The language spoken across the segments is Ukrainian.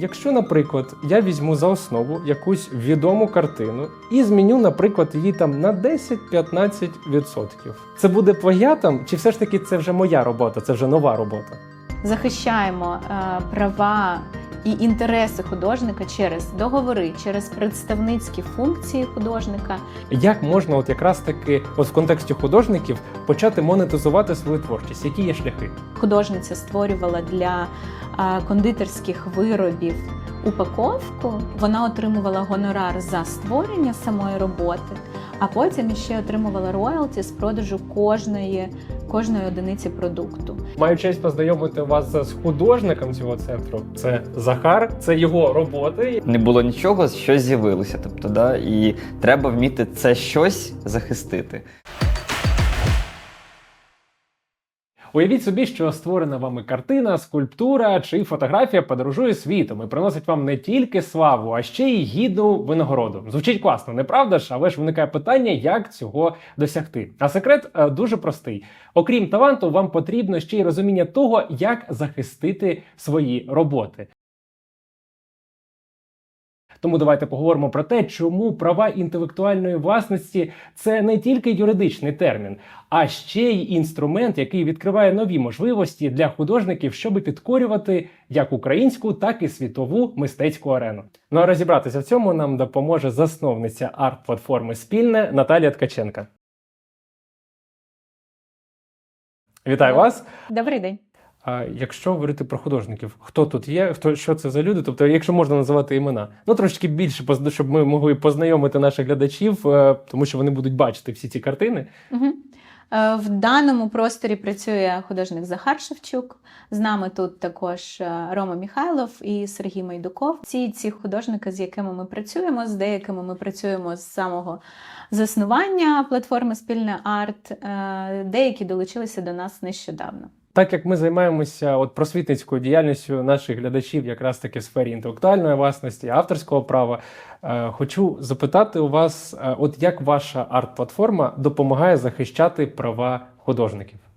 Якщо, наприклад, я візьму за основу якусь відому картину і зміню, наприклад, її там на 10-15%, це буде плагіатом, чи все ж таки це вже моя робота, це вже нова робота? захищаємо е, права і інтереси художника через договори, через представницькі функції художника. Як можна, от якраз таки, от в контексті художників, почати монетизувати свою творчість? Які є шляхи? Художниця створювала для кондитерських виробів упаковку. Вона отримувала гонорар за створення самої роботи, а потім ще отримувала роялті з продажу кожної, кожної одиниці продукту. Маю честь познайомити вас з художником цього центру. Це Захар, це його роботи. Не було нічого, щось з'явилося. Тобто, да, і треба вміти це щось захистити. Уявіть собі, що створена вами картина, скульптура чи фотографія подорожує світом і приносить вам не тільки славу, а ще й гідну винагороду. Звучить класно, не правда ж? Але ж виникає питання, як цього досягти. А секрет е, дуже простий: окрім таланту, вам потрібно ще й розуміння того, як захистити свої роботи. Тому давайте поговоримо про те, чому права інтелектуальної власності це не тільки юридичний термін, а ще й інструмент, який відкриває нові можливості для художників, щоб підкорювати як українську, так і світову мистецьку арену. Ну а розібратися в цьому нам допоможе засновниця арт-платформи спільне Наталія Ткаченка. Вітаю вас! Добрий день. А якщо говорити про художників, хто тут є, хто що це за люди? Тобто, якщо можна називати імена, ну трошки більше щоб ми могли познайомити наших глядачів, е, тому що вони будуть бачити всі ці картини. Угу. В даному просторі працює художник Захар Шевчук. З нами тут також е, Рома Міхайлов і Сергій Майдуков. Ці ці художники, з якими ми працюємо, з деякими ми працюємо з самого заснування платформи Спільне арт. Деякі долучилися до нас нещодавно. Так як ми займаємося от просвітницькою діяльністю наших глядачів, якраз таки в сфері інтелектуальної власності, авторського права, е, хочу запитати у вас, е, от як ваша арт-платформа допомагає захищати права художників?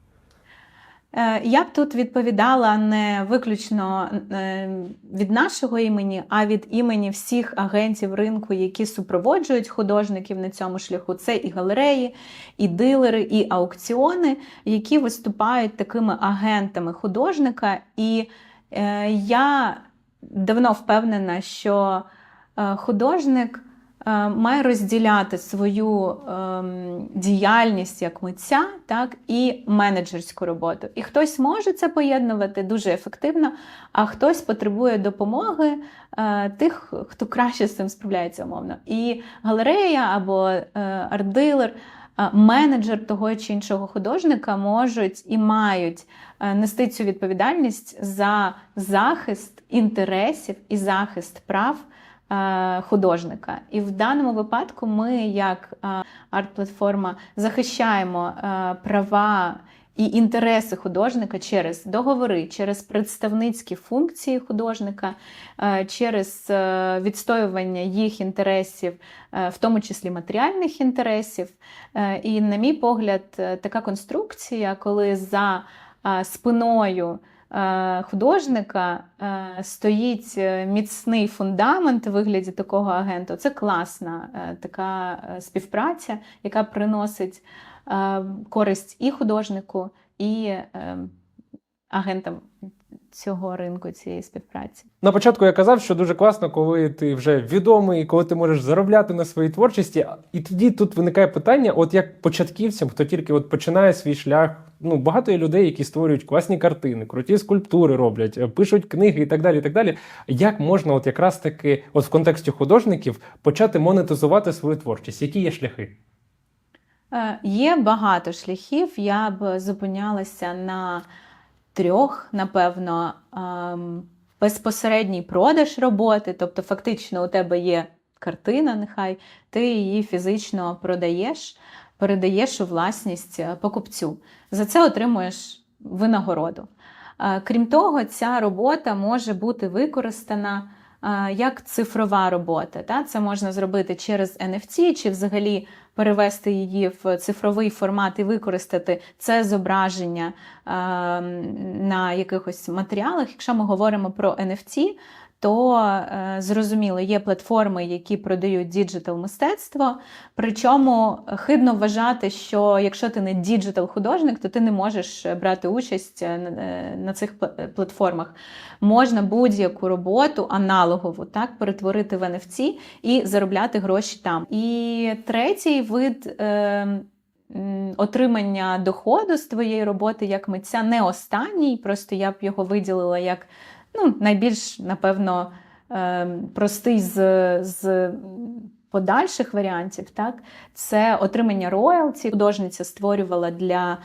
Е, Я б тут відповідала не виключно е, від нашого імені, а від імені всіх агентів ринку, які супроводжують художників на цьому шляху. Це і галереї, і дилери, і аукціони, які виступають такими агентами художника. І е, я давно впевнена, що художник має розділяти свою ем, діяльність як митця, так і менеджерську роботу. І хтось може це поєднувати дуже ефективно, а хтось потребує допомоги е, тих, хто краще з цим справляється умовно. І галерея або е, арт-дилер, е, менеджер того чи іншого художника можуть і мають е, нести цю відповідальність за захист інтересів і захист прав е, художника. І в даному випадку ми, як е, арт-платформа, захищаємо е, права і інтереси художника через договори, через представницькі функції художника, е, через е, відстоювання їх інтересів, е, в тому числі матеріальних інтересів. Е, І, на мій погляд, е, така конструкція, коли за е, спиною е, художника е, стоїть е, міцний фундамент у вигляді такого агента. Це класна е, така е, співпраця, яка приносить е, користь і художнику, і е, агентам цього ринку, цієї співпраці. На початку я казав, що дуже класно, коли ти вже відомий, коли ти можеш заробляти на своїй творчості. І тоді тут виникає питання: от як початківцям, хто тільки от починає свій шлях. Ну, багато є людей, які створюють класні картини, круті скульптури роблять, е, пишуть книги і так далі. і так далі. Як можна, от якраз таки, от в контексті художників, почати монетизувати свою творчість? Які є шляхи? Е, Є багато шляхів. Я б зупинялася на трьох, напевно, Ем, безпосередній продаж роботи, тобто, фактично, у тебе є картина, нехай ти її фізично продаєш, передаєш у власність е, покупцю. За це отримуєш винагороду. Е, Крім того, ця робота може бути використана е, як цифрова робота. Та? Це можна зробити через NFT чи взагалі перевести її в цифровий формат і використати це зображення на якихось матеріалах. Якщо ми говоримо про NFT, то е, зрозуміло, є платформи, які продають діджитал мистецтво. Причому хибно вважати, що якщо ти не діджитал художник, то ти не можеш брати участь е, на, е, цих платформах. Можна будь-яку роботу аналогову так перетворити в NFT і заробляти гроші там. І третій вид. Е, Отримання доходу з твоєї роботи як митця не останній, просто я б його виділила як ну, найбільш, напевно, е, простий з, з подальших варіантів. Так? Це отримання роялті. Художниця створювала для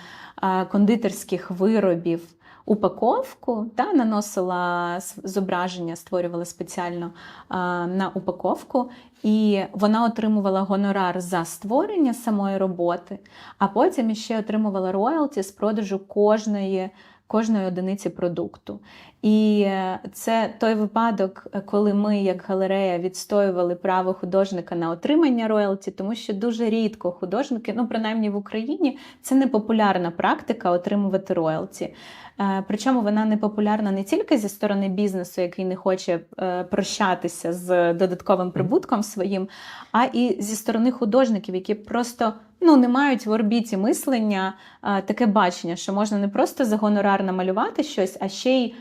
е, кондитерських виробів упаковку, та, наносила зображення, створювала спеціально е, на упаковку, і вона отримувала гонорар за створення самої роботи, а потім ще отримувала роялті з продажу кожної, кожної одиниці продукту. І е, це той випадок, е, коли ми, як галерея, відстоювали право художника на отримання роялті, тому що дуже рідко художники, ну принаймні в Україні, це не популярна практика отримувати роялті. Е, Причому вона не популярна не тільки зі сторони бізнесу, який не хоче прощатися з додатковим прибутком своїм, а і зі сторони художників, які просто ну, не мають в орбіті мислення таке бачення, що можна не просто за гонорар намалювати щось, а ще й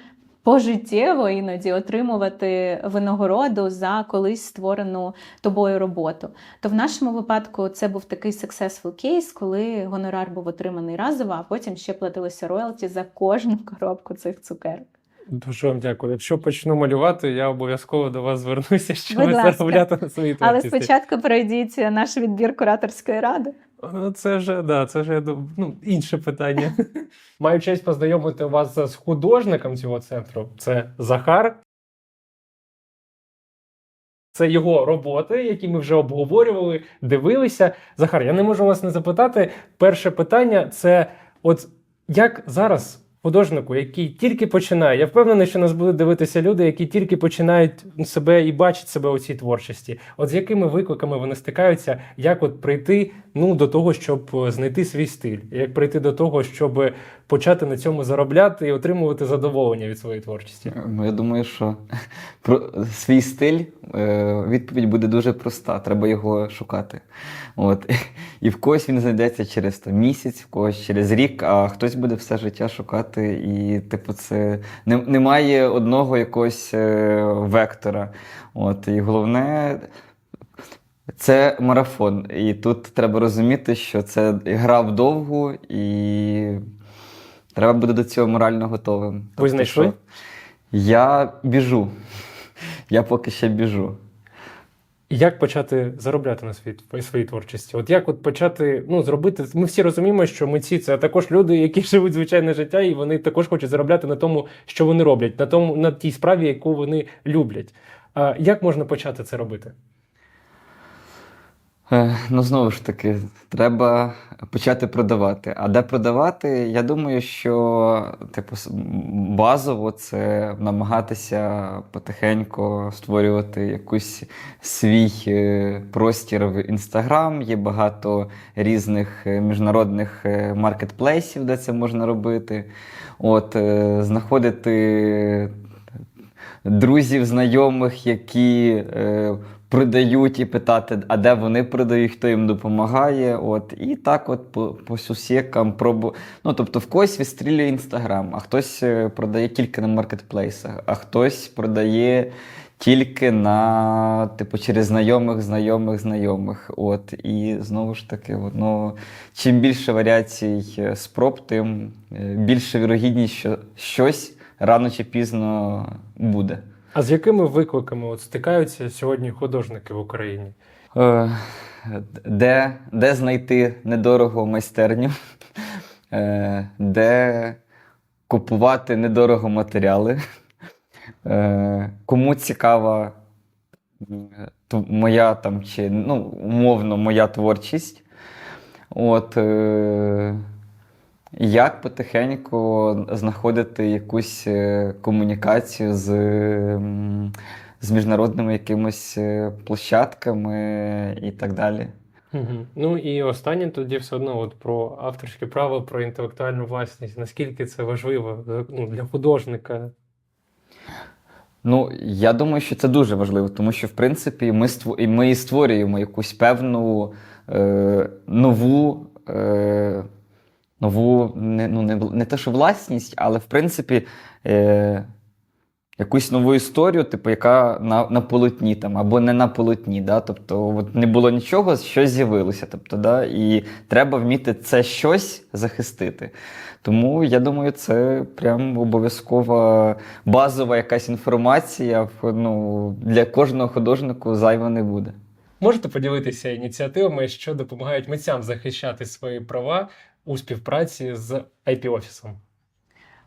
пожиттєво іноді отримувати винагороду за колись створену тобою роботу. То в нашому випадку це був такий successful кейс, коли гонорар був отриманий разово, а потім ще платилося роялті за кожну коробку цих цукерок. Дуже вам дякую. Якщо почну малювати, я обов'язково до вас звернуся, щоб заробляти на своїй Але спочатку пройдіть наш відбір кураторської ради. Ну, Це вже да, це вже ну, інше питання. Маю честь познайомити вас з художником цього центру. Це Захар. Це його роботи, які ми вже обговорювали, дивилися. Захар, я не можу вас не запитати. Перше питання це: от як зараз художнику, який тільки починає, я впевнений, що нас будуть дивитися люди, які тільки починають себе і бачать себе у цій творчості. От з якими викликами вони стикаються, як от прийти ну, до того, щоб е, знайти свій стиль, як прийти до того, щоб почати на цьому заробляти і отримувати задоволення від своєї творчості. Ну, я думаю, що про свій стиль е, відповідь буде дуже проста. Треба його шукати. От. І в когось він знайдеться через то, місяць, в когось через рік, а хтось буде все життя шукати. І, типу, це немає одного якогось е, вектора. От. І головне. Це марафон, і тут треба розуміти, що це гра вдовгу, і треба бути до цього морально готовим. Тобто, знайшли? Я біжу. Я поки ще біжу. Як почати заробляти на своїй, своїй творчості? От як от почати ну, зробити? Ми всі розуміємо, що митці це також люди, які живуть звичайне життя, і вони також хочуть заробляти на тому, що вони роблять, на тому на тій справі, яку вони люблять. А як можна почати це робити? Е, Ну, знову ж таки, треба почати продавати. А де продавати? Я думаю, що типу, базово це намагатися потихеньку створювати якийсь свій е, простір в Інстаграм. Є багато різних е, міжнародних маркетплейсів, де це можна робити. От, знаходити друзів, знайомих, які продають, і питати, а де вони продають, хто їм допомагає. От, і так, от по, по сусікам пробу. Ну, тобто, в когось відстрілює інстаграм, а хтось е, продає тільки на маркетплейсах, а хтось продає. Тільки на, типу, через знайомих, знайомих, знайомих. От. І знову ж таки, воно, чим більше варіацій е, спроб, тим е, більше вірогідність, що щось рано чи пізно буде. А з якими викликами от стикаються сьогодні художники в Україні? Е, Де, де знайти недорого майстерню, Е, де купувати недорого матеріали, Е, кому цікава моя там чи ну, умовно моя творчість. От, як потихеньку знаходити якусь е, комунікацію з, з міжнародними якимись е, площадками і так далі. Угу. Ну і останнє тоді все одно от про авторське право, про інтелектуальну власність. Наскільки це важливо ну, для художника? Ну, я думаю, що це дуже важливо, тому що, в принципі, ми, ство- і ми і створюємо якусь певну е, нову, е, нову не, ну, не, не те, що власність, але в принципі е, якусь нову історію, типу, яка на, на полотні там, або не на полотні. Да? Тобто от не було нічого, щось з'явилося. Тобто, да? І треба вміти це щось захистити. Тому я думаю, це прям обов'язкова базова якась інформація. Ну, для кожного художнику зайва не буде. Можете поділитися ініціативами, що допомагають митцям захищати свої права у співпраці з IP-офісом?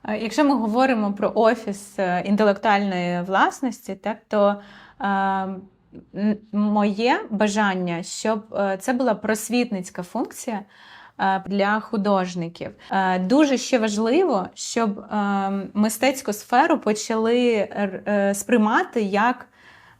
Е, Якщо ми говоримо про офіс е, інтелектуальної власності, так то е, моє бажання, щоб е, це була просвітницька функція. Для художників дуже ще важливо, щоб мистецьку сферу почали сприймати як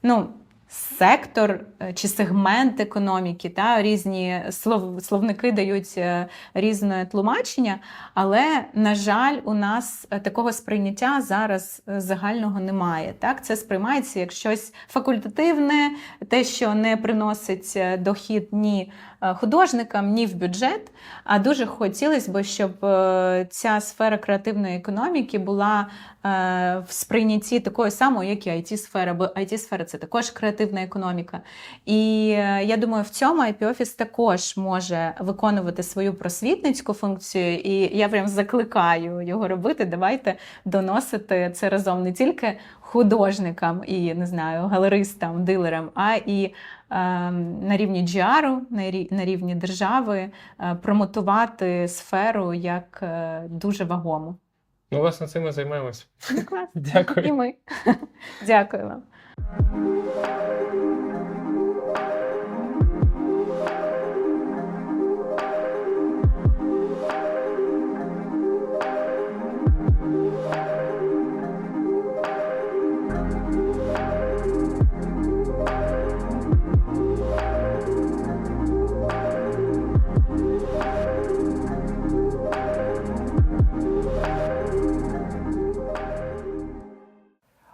ну, сектор е, чи сегмент економіки. Та? Різні слов, словники дають е, різне тлумачення, але, на жаль, у нас е, такого сприйняття зараз загального немає. Так? Це сприймається як щось факультативне, те, що не приносить дохід ні художникам, ні в бюджет. А дуже хотілося б, щоб е, ця сфера креативної економіки була е, в сприйнятті такою самою, як і IT-сфера, бо IT-сфера це також креативна економіка. І е, я думаю, в цьому IP-офіс також може виконувати свою просвітницьку функцію, і я прям закликаю його робити. Давайте доносити це разом не тільки художникам і не знаю, галеристам, дилерам, а і е, на рівні GR, на рівні держави е, промотувати сферу як е, дуже вагому. Ну, власне, цим ми займаємось. Клас. І ми. Дякую вам.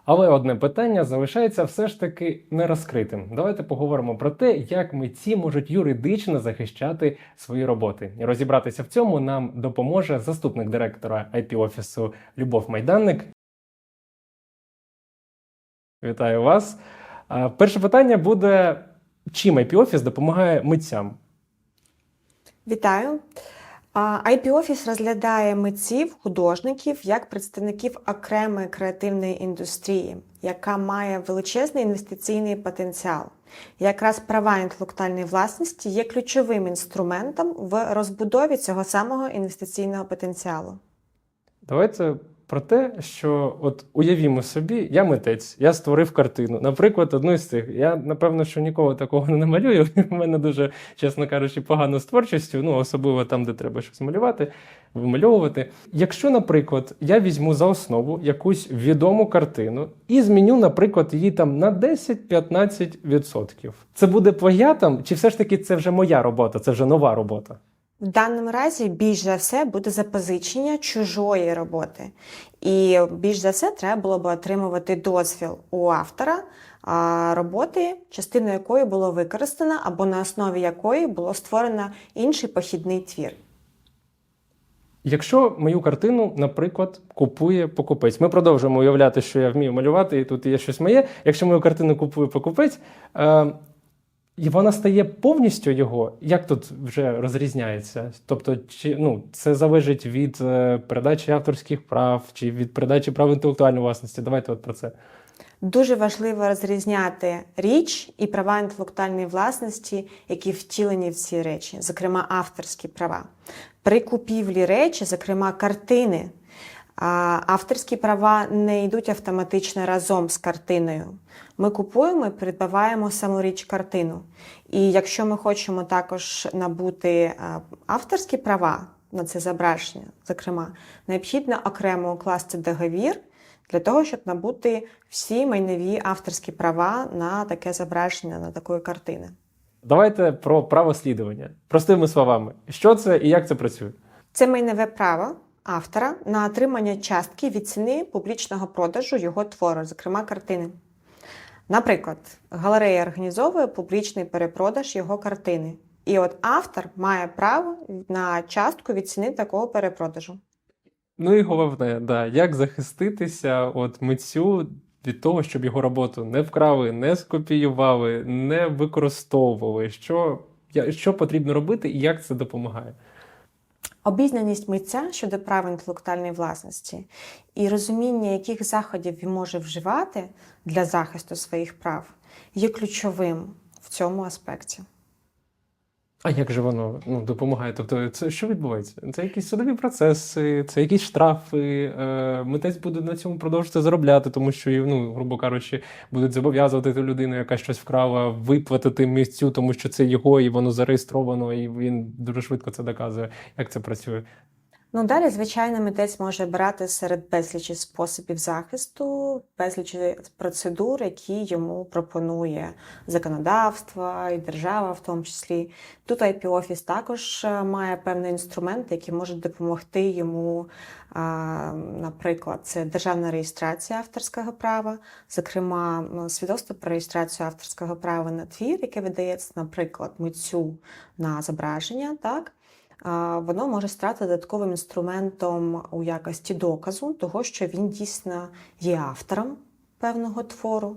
Але одне питання залишається все ж таки нерозкритим. Давайте поговоримо про те, як митці можуть юридично захищати свої роботи. І розібратися в цьому нам допоможе заступник директора IP-офісу Любов Майданник. Вітаю вас. Перше питання буде: чим IP-офіс допомагає митцям? Вітаю. А, IP-офіс розглядає митців, художників як представників окремої креативної індустрії, яка має величезний інвестиційний потенціал. Якраз права інтелектуальної власності є ключовим інструментом в розбудові цього самого інвестиційного потенціалу. Давайте про те, що от уявімо собі, я митець, я створив картину. Наприклад, одну з цих. Я напевно, що ніколи такого не намалюю. У мене дуже, чесно кажучи, погано з творчістю, ну особливо там, де треба щось малювати, вимальовувати. Якщо, наприклад, я візьму за основу якусь відому картину і зміню, наприклад, її там на 10-15%. Це буде плагіатом, чи все ж таки це вже моя робота, це вже нова робота? В даному разі більш за все буде запозичення чужої роботи. І більш за все треба було б отримувати дозвіл у автора роботи, частину якої було використано, або на основі якої було створено інший похідний твір. Якщо мою картину, наприклад, купує покупець, ми продовжуємо уявляти, що я вмію малювати, і тут є щось моє. Якщо мою картину купує покупець, е, і вона стає повністю його, як тут вже розрізняється? Тобто, чи ну це залежить від е, передачі авторських прав чи від передачі прав інтелектуальної власності? Давайте от про це. Дуже важливо розрізняти річ і права інтелектуальної власності, які втілені в ці речі, зокрема авторські права. При купівлі речі, зокрема картини, авторські права не йдуть автоматично разом з картиною. Ми купуємо і придбаваємо саму річ картину. І якщо ми хочемо також набути авторські права на це зображення, зокрема, необхідно окремо укласти договір для того, щоб набути всі майнові авторські права на таке зображення, на такої картини. Давайте про право слідування. Простими словами, що це і як це працює? Це майнове право, автора на отримання частки від ціни публічного продажу його твору, зокрема картини. Наприклад, галерея організовує публічний перепродаж його картини. І от автор має право на частку від ціни такого перепродажу. Ну і головне, да, як захиститися от митцю від того, щоб його роботу не вкрали, не скопіювали, не використовували. Що, що потрібно робити і як це допомагає? Обізнаність митця щодо прав інтелектуальної власності і розуміння, яких заходів він може вживати для захисту своїх прав, є ключовим в цьому аспекті. А як же воно ну, допомагає? Тобто, це що відбувається? Це якісь судові процеси, це якісь штрафи. Е, митець буде на цьому продовжувати заробляти, тому що, ну, грубо кажучи, будуть зобов'язувати ту людину, яка щось вкрала, виплатити місцю, тому що це його, і воно зареєстровано, і він дуже швидко це доказує. Як це працює? Ну, далі, звичайно, митець може брати серед безлічі способів захисту, безлічі процедур, які йому пропонує законодавство і держава, в тому числі. Тут IP офіс також е, має певний інструмент, який може допомогти йому. Наприклад, це державна реєстрація авторського права, зокрема, свідоцтво про реєстрацію авторського права на твір, яке видається, наприклад, митцю на зображення, так воно може стати додатковим інструментом у якості доказу того, що він дійсно є автором певного твору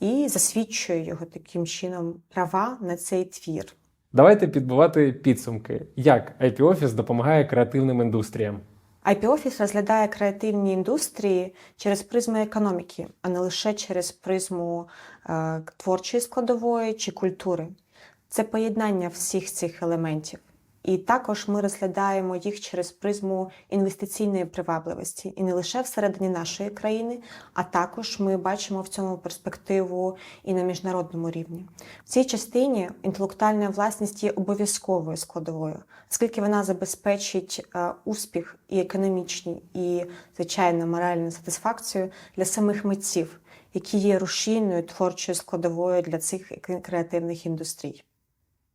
і засвідчує його таким чином права на цей твір. Давайте підбивати підсумки. Як IP Office допомагає креативним індустріям? IP Office розглядає креативні індустрії через призму економіки, а не лише через призму е, творчої складової чи культури. Це поєднання всіх цих елементів. І також ми розглядаємо їх через призму інвестиційної привабливості, і не лише всередині нашої країни, а також ми бачимо в цьому перспективу і на міжнародному рівні. В цій частині інтелектуальна власність є обов'язковою складовою, оскільки вона забезпечить е, успіх і економічний, і звичайно моральну сатисфакцію для самих митців, які є рушійною творчою складовою для цих креативних індустрій.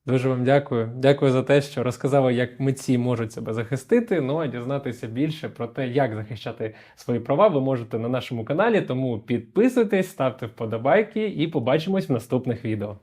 Дуже вам дякую. Дякую за те, що розказали, як митці можуть себе захистити. Ну а дізнатися більше про те, як захищати свої права, ви можете на нашому каналі. Тому підписуйтесь, ставте вподобайки і побачимось в наступних відео.